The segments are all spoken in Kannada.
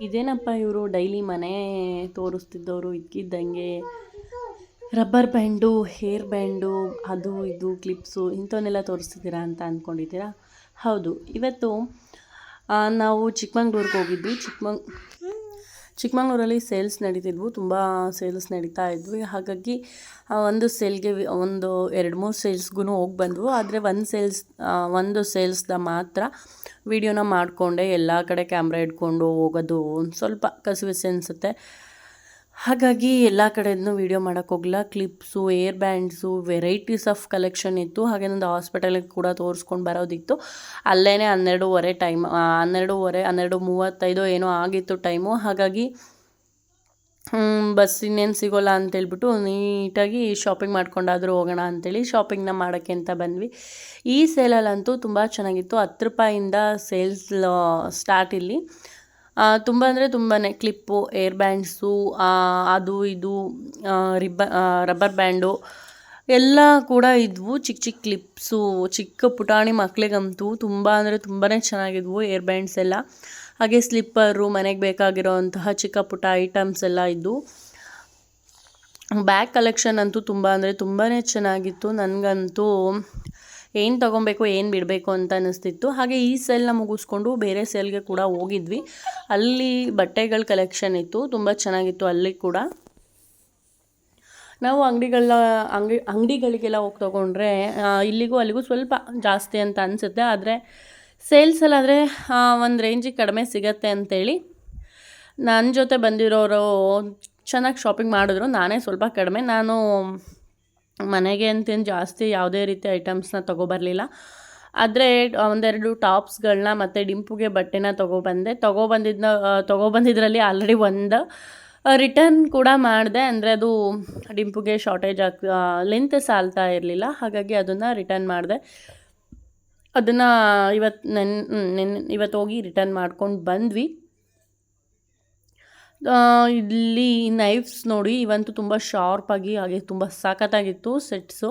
ಇದೇನಪ್ಪ ಇವರು ಡೈಲಿ ಮನೆ ತೋರಿಸ್ತಿದ್ದವರು ಇದ್ಕಿದ್ದಂಗೆ ರಬ್ಬರ್ ಬ್ಯಾಂಡು, ಹೇರ್ ಬ್ಯಾಂಡು, ಅದು ಇದು, ಕ್ಲಿಪ್ಸು ಇಂಥವನ್ನೆಲ್ಲ ತೋರಿಸ್ತಿದ್ದೀರಾ ಅಂತ ಅಂದ್ಕೊಂಡಿದ್ದೀರಾ? ಹೌದು. ಇವತ್ತು ನಾವು ಚಿಕ್ಕಮಂಗ್ಳೂರಿಗೆ ಹೋಗಿದ್ವಿ. ಚಿಕ್ಕಮಂಗ್ ಚಿಕ್ಕಮಂಗ್ಳೂರಲ್ಲಿ ಸೇಲ್ಸ್ ನಡೀತಿದ್ವು, ತುಂಬ ಸೇಲ್ಸ್ ನಡೀತಾ ಇದ್ವಿ. ಹಾಗಾಗಿ ಒಂದು ಸೇಲ್ಗೆ ಒಂದು ಎರಡು ಮೂರು ಸೇಲ್ಸ್ಗೂ ಹೋಗಿ ಬಂದವು. ಆದರೆ ಒಂದು ಸೇಲ್ಸ್ ಒಂದು ಸೇಲ್ಸ್ದ ಮಾತ್ರ ವಿಡಿಯೋನ ಮಾಡಿಕೊಂಡೆ, ಎಲ್ಲ ಕಡೆ ಕ್ಯಾಮ್ರಾ ಇಟ್ಕೊಂಡು ಹೋಗೋದು, ಒಂದು ಸ್ವಲ್ಪ ಕಸಿವಿಸಿ ಅನಿಸುತ್ತೆ. ಹಾಗಾಗಿ ಎಲ್ಲ ಕಡೆಯೂ ವೀಡಿಯೋ ಹೋಗಲ್ಲ clips air bands varieties of collection ಇತ್ತು. ಹಾಗೆ ನಂದು ಹಾಸ್ಪಿಟಲಿಗೆ ಕೂಡ ತೋರಿಸ್ಕೊಂಡು ಬರೋದಿತ್ತು. ಅಲ್ಲೇ ಹನ್ನೆರಡೂವರೆ ಟೈಮ್ ಹನ್ನೆರಡೂವರೆ, ಹನ್ನೆರಡು ಮೂವತ್ತೈದು ಏನೋ ಆಗಿತ್ತು ಟೈಮು ಹಾಗಾಗಿ ಬಸ್ ಇನ್ನೇನು ಸಿಗೋಲ್ಲ ಅಂತೇಳ್ಬಿಟ್ಟು ನೀಟಾಗಿ ಶಾಪಿಂಗ್ ಮಾಡ್ಕೊಂಡಾದರೂ ಹೋಗೋಣ ಅಂತೇಳಿ ಶಾಪಿಂಗ್ನ ಮಾಡೋಕ್ಕೆ ಅಂತ ಬಂದ್ವಿ. ಈ ಸೇಲಲ್ಲಂತೂ ತುಂಬ ಚೆನ್ನಾಗಿತ್ತು. ಹತ್ತು ರೂಪಾಯಿಂದ ಸೇಲ್ಸ್ ಸ್ಟಾರ್ಟ್ ಇಲ್ಲಿ. ತುಂಬ ಅಂದರೆ ತುಂಬಾ ಕ್ಲಿಪ್ಪು ಏರ್ ಬ್ಯಾಂಡ್ಸು ಅದು ಇದು ರಿಬ್ಬ ರಬ್ಬರ್ ಬ್ಯಾಂಡು ಎಲ್ಲ ಕೂಡ ಇದ್ವು. ಚಿಕ್ಕ ಚಿಕ್ಕ ಕ್ಲಿಪ್ಸು ಚಿಕ್ಕ ಪುಟಾಣಿ ಮಕ್ಕಳಿಗಂತೂ ತುಂಬ ಅಂದರೆ ತುಂಬಾ ಚೆನ್ನಾಗಿದ್ವು ಏರ್ ಬ್ಯಾಂಡ್ಸ್ ಎಲ್ಲ. ಹಾಗೆ ಸ್ಲಿಪ್ಪರು ಮನೆಗೆ ಬೇಕಾಗಿರೋಂತಹ ಚಿಕ್ಕ ಪುಟ್ಟ ಐಟಮ್ಸ್ ಎಲ್ಲ ಇದ್ವು ಬ್ಯಾಗ್ ಕಲೆಕ್ಷನ್ ಅಂತೂ ತುಂಬ ಅಂದರೆ ತುಂಬಾ ಚೆನ್ನಾಗಿತ್ತು. ನನಗಂತೂ ಏನು ತೊಗೊಬೇಕು, ಏನು ಬಿಡಬೇಕು ಅಂತ ಅನ್ನಿಸ್ತಿತ್ತು. ಹಾಗೆ ಈ ಸೆಲ್ನ ಮುಗಿಸ್ಕೊಂಡು ಬೇರೆ ಸೆಲ್ಗೆ ಕೂಡ ಹೋಗಿದ್ವಿ. ಅಲ್ಲಿ ಬಟ್ಟೆಗಳ ಕಲೆಕ್ಷನ್ ಇತ್ತು, ತುಂಬ ಚೆನ್ನಾಗಿತ್ತು ಅಲ್ಲಿ ಕೂಡ. ನಾವು ಅಂಗಡಿಗಳ ಅಂಗಡಿ, ಅಂಗಡಿಗಳಿಗೆಲ್ಲ ಹೋಗಿ ತೊಗೊಂಡ್ರೆ ಇಲ್ಲಿಗೂ ಅಲ್ಲಿಗೂ ಸ್ವಲ್ಪ ಜಾಸ್ತಿ ಅಂತ ಅನಿಸುತ್ತೆ. ಆದರೆ ಸೇಲ್ಸಲ್ಲಾದರೆ ಒಂದು ರೇಂಜಿಗೆ ಕಡಿಮೆ ಸಿಗತ್ತೆ ಅಂತೇಳಿ ನನ್ನ ಜೊತೆ ಬಂದಿರೋರು ಚೆನ್ನಾಗಿ ಶಾಪಿಂಗ್ ಮಾಡಿದ್ರು. ನಾನೇ ಸ್ವಲ್ಪ ಕಡಿಮೆ. ನಾನು ಮನೆಗೆ ಅಂತೇನು ಜಾಸ್ತಿ ಯಾವುದೇ ರೀತಿ ಐಟಮ್ಸ್ನ ತೊಗೊಬರಲಿಲ್ಲ. ಆದರೆ ಒಂದೆರಡು ಟಾಪ್ಸ್ಗಳನ್ನ ಮತ್ತು ಡಿಂಪುಗೆ ಬಟ್ಟೆನ ತೊಗೊಬಂದೆ. ತೊಗೊಬಂದಿದ್ನ ತೊಗೊಬಂದಿದ್ರಲ್ಲಿ ಆಲ್ರೆಡಿ ಒಂದು ರಿಟರ್ನ್ ಕೂಡ ಮಾಡಿದೆ. ಅಂದರೆ ಅದು ಡಿಂಪುಗೆ ಶಾರ್ಟೇಜ್ ಆಗ್ ಲೆಂತ್ ಸಾಲ್ತಾ ಇರಲಿಲ್ಲ. ಹಾಗಾಗಿ ಅದನ್ನು ರಿಟರ್ನ್ ಮಾಡಿದೆ. ಅದನ್ನು ಇವತ್ತು ನೆನ್ ನೆನ್ ಇವತ್ತು ಹೋಗಿ ರಿಟರ್ನ್ ಮಾಡ್ಕೊಂಡು ಬಂದ್ವಿ. ಇಲ್ಲಿ ನೈಫ್ಸ್ ನೋಡಿ ಇವಂತೂ ತುಂಬ ಶಾರ್ಪಾಗಿ ಹಾಗೆ ತುಂಬ ಸಖತ್ತಾಗಿತ್ತು ಸೆಟ್ಸು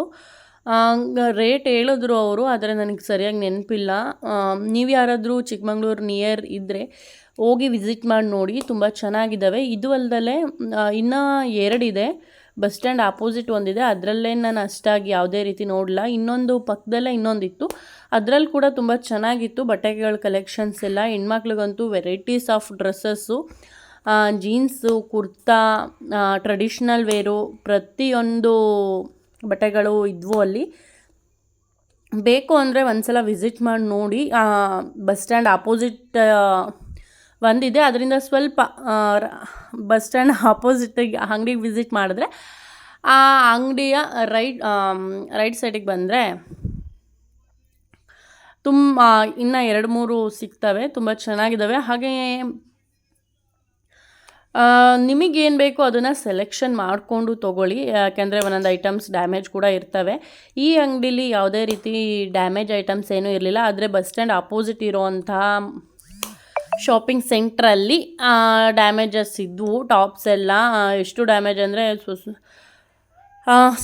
ರೇಟ್ ಹೇಳಿದ್ರು ಅವರು, ಆದರೆ ನನಗೆ ಸರಿಯಾಗಿ ನೆನಪಿಲ್ಲ. ನೀವು ಯಾರಾದರೂ ಚಿಕ್ಕಮಂಗ್ಳೂರು ನಿಯರ್ ಇದ್ದರೆ ಹೋಗಿ ವಿಸಿಟ್ ಮಾಡಿ ನೋಡಿ, ತುಂಬ ಚೆನ್ನಾಗಿದ್ದಾವೆ ಇದು ಅಲ್ಲದೆ ಇನ್ನೂ ಎರಡಿದೆ ಬಸ್ ಸ್ಟ್ಯಾಂಡ್ ಆಪೋಸಿಟ್ ಒಂದಿದೆ. ಅದರಲ್ಲೇ ನಾನು ಅಷ್ಟಾಗಿ ಯಾವುದೇ ರೀತಿ ನೋಡಲ್ಲ ಇನ್ನೊಂದು ಪಕ್ಕದಲ್ಲೇ ಇನ್ನೊಂದಿತ್ತು. ಅದರಲ್ಲಿ ಕೂಡ ತುಂಬ ಚೆನ್ನಾಗಿತ್ತು ಬಟ್ಟೆಗಳ ಕಲೆಕ್ಷನ್ಸ್ ಎಲ್ಲ. ಹೆಣ್ಮಕ್ಳಿಗಂತೂ varieties of dresses jeans, kurta traditional wear ಪ್ರತಿಯೊಂದು ಬಟ್ಟೆಗಳು ಇದ್ವು ಅಲ್ಲಿ. ಬೇಕು ಅಂದರೆ ಒಂದ್ಸಲ ವಿಸಿಟ್ ಮಾಡಿ ನೋಡಿ ಬಸ್ ಸ್ಟ್ಯಾಂಡ್ ಆಪೋಸಿಟ್ ಒಂದಿದೆ ಅದರಿಂದ ಸ್ವಲ್ಪ ಬಸ್ ಸ್ಟ್ಯಾಂಡ್ ಆಪೋಸಿಟಿಗೆ ಅಂಗಡಿಗೆ ವಿಸಿಟ್ ಮಾಡಿದ್ರೆ, ಆ ಅಂಗಡಿಯ ರೈಟ್ ರೈಟ್ ಸೈಡಿಗೆ ಬಂದರೆ ತುಂಬ ಇನ್ನೂ ಎರಡು ಮೂರು ಸಿಗ್ತವೆ. ತುಂಬ ಚೆನ್ನಾಗಿದ್ದಾವೆ ಹಾಗೆ ನಿಮಗೇನು ಬೇಕೋ ಅದನ್ನು ಸೆಲೆಕ್ಷನ್ ಮಾಡಿಕೊಂಡು ತೊಗೊಳ್ಳಿ. ಯಾಕೆಂದರೆ ಒಂದೊಂದು ಐಟಮ್ಸ್ ಡ್ಯಾಮೇಜ್ ಕೂಡ ಇರ್ತವೆ. ಈ ಅಂಗಡೀಲಿ ಯಾವುದೇ ರೀತಿ ಡ್ಯಾಮೇಜ್ ಐಟಮ್ಸ್ ಏನೂ ಇರಲಿಲ್ಲ. ಆದರೆ ಬಸ್ ಸ್ಟ್ಯಾಂಡ್ ಆಪೋಸಿಟ್ ಇರೋವಂಥ ಶಾಪಿಂಗ್ ಸೆಂಟ್ರಲ್ಲಿ ಡ್ಯಾಮೇಜಸ್ ಇದ್ವು. ಟಾಪ್ಸ್ ಎಲ್ಲ ಎಷ್ಟು ಡ್ಯಾಮೇಜ್ ಅಂದರೆ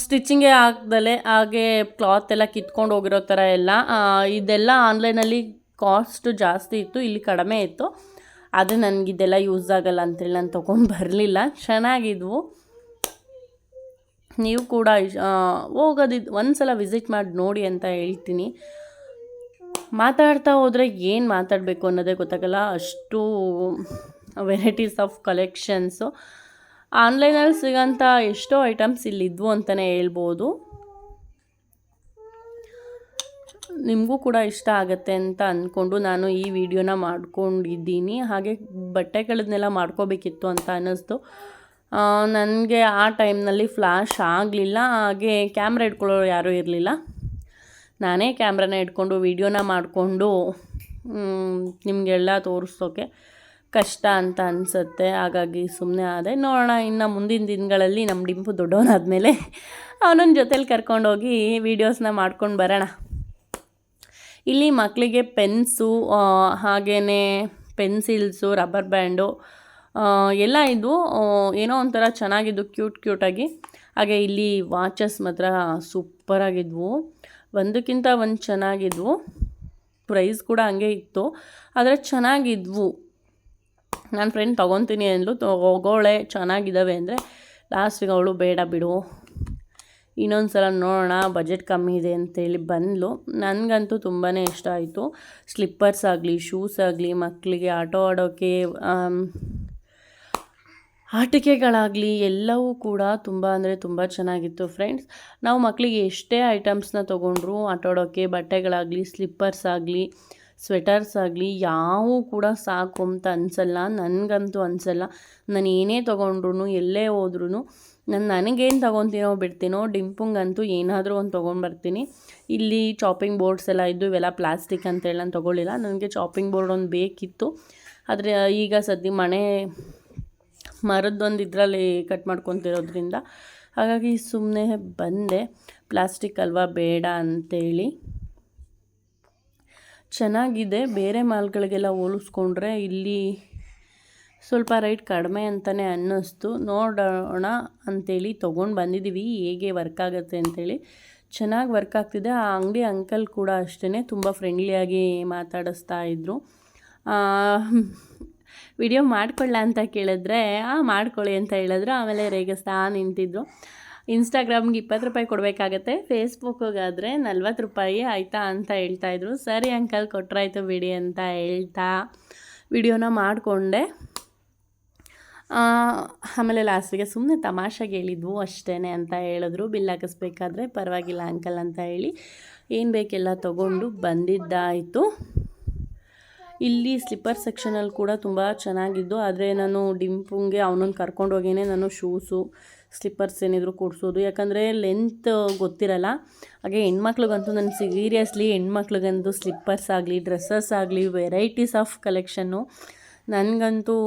ಸ್ಟಿಚಿಂಗೇ ಆಗ್ದಲೆ, ಹಾಗೆ ಕ್ಲಾತ್ ಎಲ್ಲ ಕಿತ್ಕೊಂಡು ಹೋಗಿರೋ ಥರ ಎಲ್ಲ. ಇದೆಲ್ಲ ಆನ್ಲೈನಲ್ಲಿ ಕಾಸ್ಟ್ ಜಾಸ್ತಿ ಇತ್ತು, ಇಲ್ಲಿ ಕಡಿಮೆ ಇತ್ತು. ಅದು ನನಗಿದೆಲ್ಲ ಯೂಸ್ ಆಗಲ್ಲ ಅಂತೇಳಿ ನಾನು ತೊಗೊಂಬರಲಿಲ್ಲ ಚೆನ್ನಾಗಿದ್ವು ನೀವು ಕೂಡ ಹೋಗೋದಿದ್ದು ಒಂದು ಸಲ ವಿಸಿಟ್ ಮಾಡಿ ನೋಡಿ ಅಂತ ಹೇಳ್ತೀನಿ. ಮಾತಾಡ್ತಾ ಹೋದರೆ ಏನು ಮಾತಾಡಬೇಕು ಅನ್ನೋದೇ ಗೊತ್ತಾಗಲ್ಲ. ಅಷ್ಟು ವೆರೈಟೀಸ್ ಆಫ್ ಕಲೆಕ್ಷನ್ಸು ಆನ್ಲೈನಲ್ಲಿ ಸಿಗೋಂಥ ಎಷ್ಟೋ ಐಟಮ್ಸ್ ಇಲ್ಲಿದ್ವು ಅಂತಲೇ ಹೇಳ್ಬೋದು. ನಿಮಗೂ ಕೂಡ ಇಷ್ಟ ಆಗುತ್ತೆ ಅಂತ ಅಂದ್ಕೊಂಡು ನಾನು ಈ ವಿಡಿಯೋನ ಮಾಡ್ಕೊಂಡಿದ್ದೀನಿ. ಹಾಗೆ ಬಟ್ಟೆಗಳನ್ನೆಲ್ಲ ಮಾಡ್ಕೋಬೇಕಿತ್ತು ಅಂತ ಅನ್ನಿಸ್ತು. ನನಗೆ ಆ ಟೈಮ್ನಲ್ಲಿ ಫ್ಲ್ಯಾಶ್ ಆಗಲಿಲ್ಲ. ಹಾಗೆ ಕ್ಯಾಮ್ರಾ ಇಟ್ಕೊಳ್ಳೋರು ಯಾರೂ ಇರಲಿಲ್ಲ. ನಾನೇ ಕ್ಯಾಮ್ರಾನ ಇಟ್ಕೊಂಡು ವೀಡಿಯೋನ ಮಾಡಿಕೊಂಡು ನಿಮಗೆಲ್ಲ ತೋರಿಸೋಕೆ ಕಷ್ಟ ಅಂತ ಅನಿಸುತ್ತೆ. ಹಾಗಾಗಿ ಸುಮ್ಮನೆ ಆದೆ. ನೋಡೋಣ, ಇನ್ನು ಮುಂದಿನ ದಿನಗಳಲ್ಲಿ ನಮ್ಮ ಡಿಂಪು ದೊಡ್ಡವನಾದಮೇಲೆ ಅವನನ್ನ ಜೊತೇಲಿ ಕರ್ಕೊಂಡೋಗಿ ವೀಡಿಯೋಸ್ನ ಮಾಡ್ಕೊಂಡು ಬರೋಣ. ಇಲ್ಲಿ ಮಕ್ಕಳಿಗೆ ಪೆನ್ಸು ಹಾಗೇ ಪೆನ್ಸಿಲ್ಸು, ರಬ್ಬರ್ ಬ್ಯಾಂಡು ಎಲ್ಲ ಇದ್ವು ಏನೋ ಒಂಥರ ಚೆನ್ನಾಗಿದ್ದು, ಕ್ಯೂಟ್, ಕ್ಯೂಟಾಗಿ. ಹಾಗೆ ಇಲ್ಲಿ ವಾಚಸ್ ಮಾತ್ರ ಸೂಪರಾಗಿದ್ವು. ಒಂದಕ್ಕಿಂತ ಒಂದು ಚೆನ್ನಾಗಿದ್ವು. ಪ್ರೈಸ್ ಕೂಡ ಹಂಗೆ ಇತ್ತು. ಆದರೆ ಚೆನ್ನಾಗಿದ್ವು. ನನ್ನ ಫ್ರೆಂಡ್ ತೊಗೊತೀನಿ ಅಂದ್ಲು. ತಗೋಳೆ ಚೆನ್ನಾಗಿದ್ದಾವೆ ಅಂದರೆ ಲಾಸ್ಟಿಗೆ ಅವಳು ಬೇಡ ಬಿಡು. ಇನ್ನೊಂದು ಸಲ ನೋಡೋಣ, ಬಜೆಟ್ ಕಮ್ಮಿ ಇದೆ ಅಂತೇಳಿ ಬಂದಳು ನನಗಂತೂ ತುಂಬಾ ಇಷ್ಟ ಆಯಿತು. ಸ್ಲಿಪ್ಪರ್ಸ್ ಆಗಲಿ, ಶೂಸ್ ಆಗಲಿ ಮಕ್ಕಳಿಗೆ ಆಟೋ ಆಡೋಕ್ಕೆ ಆಟಿಕೆಗಳಾಗಲಿ ಎಲ್ಲವೂ ಕೂಡ ತುಂಬ ಅಂದರೆ ತುಂಬ ಚೆನ್ನಾಗಿತ್ತು ಫ್ರೆಂಡ್ಸ್. ನಾವು ಮಕ್ಕಳಿಗೆ ಎಷ್ಟೇ ಐಟಮ್ಸ್ನ ತೊಗೊಂಡ್ರು ಆಟಾಡೋಕ್ಕೆ ಬಟ್ಟೆಗಳಾಗಲಿ, ಸ್ಲಿಪ್ಪರ್ಸ್ ಆಗಲಿ ಸ್ವೆಟರ್ಸ್ ಆಗಲಿ ಯಾವೂ ಕೂಡ ಸಾಕು ಅಂತ ಅನಿಸಲ್ಲ. ನನಗಂತೂ ಅನಿಸಲ್ಲ. ನಾನು ಏನೇ ತೊಗೊಂಡ್ರು ಎಲ್ಲೇ ಹೋದ್ರೂ ನಾನು ನನಗೇನು ತೊಗೊತೀನೋ ಬಿಡ್ತೀನೋ, ಡಿಂಪುಂಗಂತೂ ಏನಾದರೂ ಒಂದು ತೊಗೊಂಡ್ಬರ್ತೀನಿ ಇಲ್ಲಿ ಚಾಪಿಂಗ್ ಬೋರ್ಡ್ಸ್ ಎಲ್ಲ ಇದ್ದು, ಇವೆಲ್ಲ ಪ್ಲಾಸ್ಟಿಕ್ ಅಂತೇಳಿ ನಾನು ತೊಗೊಳ್ಳಿಲ್ಲ. ನನಗೆ ಚಾಪಿಂಗ್ ಬೋರ್ಡ್ ಒಂದು ಬೇಕಿತ್ತು. ಆದರೆ, ಈಗ ಸದ್ಯ ಮನೆ ಮರದೊಂದು ಇದರಲ್ಲಿ ಕಟ್ ಮಾಡ್ಕೊತಿರೋದ್ರಿಂದ, ಹಾಗಾಗಿ ಸುಮ್ಮನೆ ಬಂದೆ. ಪ್ಲಾಸ್ಟಿಕ್ ಅಲ್ವಾ ಬೇಡ ಅಂತೇಳಿ. ಚೆನ್ನಾಗಿದೆ. ಬೇರೆ ಮಾಲ್ಗಳಿಗೆಲ್ಲ ಹೋಲಿಸ್ಕೊಂಡ್ರೆ ಇಲ್ಲಿ ಸ್ವಲ್ಪ ರೈಟ್ ಕಡಿಮೆ ಅಂತಲೇ ಅನ್ನಿಸ್ತು. ನೋಡೋಣ ಅಂಥೇಳಿ ತೊಗೊಂಡು ಬಂದಿದ್ದೀವಿ ಹೇಗೆ ವರ್ಕ್ ಆಗುತ್ತೆ ಅಂಥೇಳಿ ಚೆನ್ನಾಗಿ ವರ್ಕ್ ಆಗ್ತಿದೆ. ಆ ಅಂಗಡಿ ಅಂಕಲ್ ಕೂಡ ಅಷ್ಟೇ ತುಂಬ ಫ್ರೆಂಡ್ಲಿಯಾಗಿ ಮಾತಾಡಿಸ್ತಾ ಇದ್ದರು ವಿಡಿಯೋ ಮಾಡ್ಕೊಳ್ಳ ಅಂತ ಕೇಳಿದ್ರೆ, ಆ ಮಾಡ್ಕೊಳ್ಳಿ ಅಂತ ಹೇಳಿದ್ರು. ಆಮೇಲೆ ರೇಗಿಸ್ತಾ ನಿಂತಿದ್ರು. ಇನ್ಸ್ಟಾಗ್ರಾಮ್ಗೆ ಇಪ್ಪತ್ತು ರೂಪಾಯಿ ಕೊಡಬೇಕಾಗತ್ತೆ. ಫೇಸ್ಬುಕ್ಗಾದರೆ ನಲ್ವತ್ತು ರೂಪಾಯಿ ಆಯಿತಾ ಅಂತ ಹೇಳ್ತಾಯಿದ್ರು ಸರಿ ಅಂಕಲ್ ಕೊಟ್ಟರಾಯ್ತು ಬಿಡಿ ಅಂತ ಹೇಳ್ತಾ ವಿಡಿಯೋನ ಮಾಡಿಕೊಂಡೆ. ಆಮೇಲೆ ಲಾಸ್ಟಿಗೆ ಸುಮ್ಮನೆ ತಮಾಷೆಗೆ ಹೇಳಿದ್ವು ಅಷ್ಟೇ ಅಂತ ಹೇಳಿದ್ರು. ಬಿಲ್ ಹಾಕಿಸ್ಬೇಕಾದ್ರೆ ಪರವಾಗಿಲ್ಲ ಅಂಕಲ್ ಅಂತ ಹೇಳಿ. ಏನು ಬೇಕೆಲ್ಲ ತೊಗೊಂಡು ಬಂದಿದ್ದಾಯಿತು. ಇಲ್ಲಿ ಸ್ಲಿಪ್ಪರ್ ಸೆಕ್ಷನಲ್ಲಿ ಕೂಡ ತುಂಬ ಚೆನ್ನಾಗಿದ್ದು. ಆದರೆ ನಾನು ಡಿಂಪುಂಗೆ ಅವನನ್ನು ಕರ್ಕೊಂಡು ಹೋಗೇನೆ ನಾನು ಶೂಸು, ಸ್ಲಿಪ್ಪರ್ಸ್ ಏನಿದ್ರು ಕೊಡಿಸೋದು. ಯಾಕಂದರೆ ಲೆಂತ್ ಗೊತ್ತಿರಲ್ಲ. ಹಾಗೆ ಹೆಣ್ಮಕ್ಳಿಗಂತೂ ನಾನು ಸೀರಿಯಸ್ಲಿ ಹೆಣ್ಮಕ್ಳಿಗಂತೂ ಸ್ಲಿಪ್ಪರ್ಸ್ ಆಗಲಿ, ಡ್ರೆಸ್ಸಸ್ ಆಗಲಿ ವೆರೈಟೀಸ್ ಆಫ್ ಕಲೆಕ್ಷನ್ನು ನನಗಂತೂ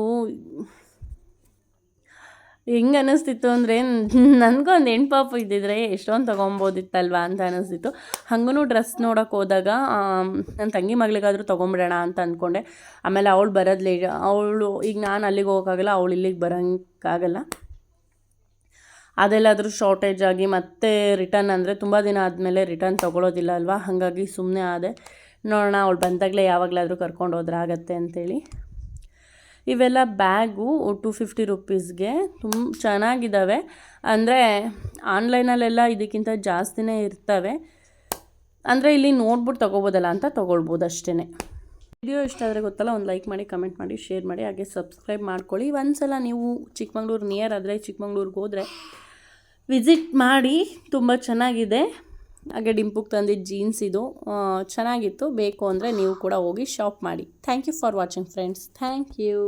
ಹೆಂಗೆ ಅನ್ನಿಸ್ತಿತ್ತು ಅಂದರೆ ನನಗೂ ಒಂದು ಹೆಣ್ಣು ಪಾಪ ಇದ್ದಿದ್ರೆ ಎಷ್ಟೊಂದು ತೊಗೊಬೋದಿತ್ತಲ್ವಾ ಅಂತ ಅನ್ನಿಸ್ತಿತ್ತು ಹಾಗೂ ಡ್ರೆಸ್ ನೋಡೋಕೆ ಹೋದಾಗ ನನ್ನ ತಂಗಿ ಮಗಳಿಗಾದರೂ ತೊಗೊಂಬಿಡೋಣ ಅಂತ ಅಂದ್ಕೊಂಡೆ ಆಮೇಲೆ ಅವಳು ಬರೋದು ಅವಳು, ಈಗ ನಾನು ಅಲ್ಲಿಗೆ ಹೋಗೋಕ್ಕಾಗಲ್ಲ ಅವಳು ಇಲ್ಲಿಗೆ ಬರೋಕ್ಕಾಗಲ್ಲ ಅದೆಲ್ಲಾದರೂ ಶಾರ್ಟೇಜ್ ಆಗಿ ಮತ್ತೆ ರಿಟರ್ನ್ ಅಂದರೆ ತುಂಬ ದಿನ ಆದಮೇಲೆ ರಿಟರ್ನ್ ತೊಗೊಳೋದಿಲ್ಲ ಅಲ್ವಾ? ಹಾಗಾಗಿ ಸುಮ್ಮನೆ ಆದೆ. ನೋಡೋಣ, ಅವಳು ಬಂದಾಗಲೇ ಯಾವಾಗಲಾದರೂ ಕರ್ಕೊಂಡು ಹೋದ್ರೆ ಆಗತ್ತೆ ಅಂತೇಳಿ. ಇವೆಲ್ಲ ಬ್ಯಾಗು ಟು ಫಿಫ್ಟಿ ರುಪೀಸ್ಗೆ. ತುಂಬ ಚೆನ್ನಾಗಿದ್ದಾವೆ. ಅಂದರೆ ಆನ್ಲೈನಲ್ಲೆಲ್ಲ ಇದಕ್ಕಿಂತ ಜಾಸ್ತಿನೇ ಇರ್ತವೆ. ಅಂದರೆ ಇಲ್ಲಿ ನೋಡ್ಬಿಟ್ಟು ತೊಗೋಬೋದಲ್ಲ ಅಂತ ತೊಗೊಳ್ಬೋದು ಅಷ್ಟೇ ವಿಡಿಯೋ ಇಷ್ಟ ಆದರೆ ಗೊತ್ತಲ್ಲ, ಒಂದು ಲೈಕ್ ಮಾಡಿ, ಕಮೆಂಟ್ ಮಾಡಿ, ಶೇರ್ ಮಾಡಿ, ಹಾಗೆ ಸಬ್ಸ್ಕ್ರೈಬ್ ಮಾಡ್ಕೊಳ್ಳಿ. ಒಂದು ಸಲ ನೀವು ಚಿಕ್ಕಮಂಗ್ಳೂರು ನಿಯರ್ ಆದರೆ ಚಿಕ್ಕಮಂಗ್ಳೂರಿಗೆ ಹೋದರೆ ವಿಸಿಟ್ ಮಾಡಿ, ತುಂಬ ಚೆನ್ನಾಗಿದೆ. ಹಾಗೆ ಡಿಂಪುಗೆ ತಂದಿದ್ದ ಜೀನ್ಸ್ ಇದು. ಚೆನ್ನಾಗಿತ್ತು. ಬೇಕು ಅಂದರೆ ನೀವು ಕೂಡ ಹೋಗಿ ಶಾಪ್ ಮಾಡಿ. Thank you for watching friends thank you